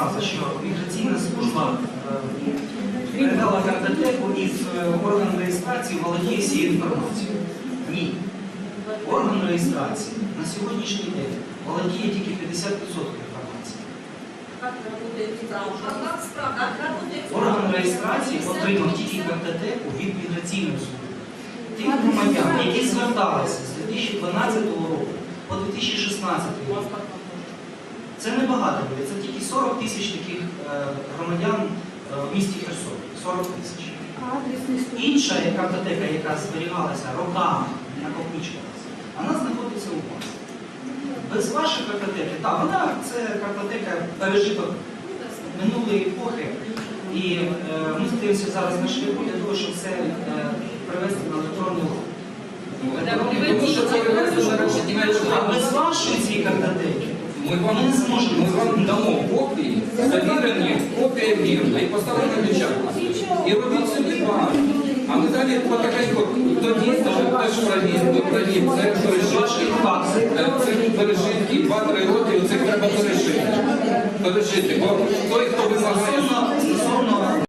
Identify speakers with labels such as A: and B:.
A: фраза, що міграційна служба е, передала картотеку і е, орган реєстрації володіє всією інформацією. Ні. Орган реєстрації на сьогоднішній день володіє тільки 50% інформації. Орган реєстрації отримав тільки картотеку від міграційної служби. Тих громадян, які зверталися з 2012 року по 2016 рік. Це небагато буде, це тільки 40 тисяч таких е, громадян е, в місті Херсон. 40 тисяч. Інша картотека, яка зберігалася роками, накопичувалася, вона знаходиться у вас. Без вашої картотеки, так, вона це картотека пережиток минулої епохи. І е, ми стоїмося зараз на шляху для того, щоб це е, привести на електронний рух.
B: Тому що це привезли на
A: А без вашої цієї картотеки
B: Ми вам,
A: не зможемо.
B: ми вам дамо копії, завірені, копія вірна і поставимо на печатку. І робіть собі багато. А ми далі потихеньку, тоді теж провіз, то провіз, це пережитки, це пережитки, два-три роки, оце треба перешити. Пережити, бо той, хто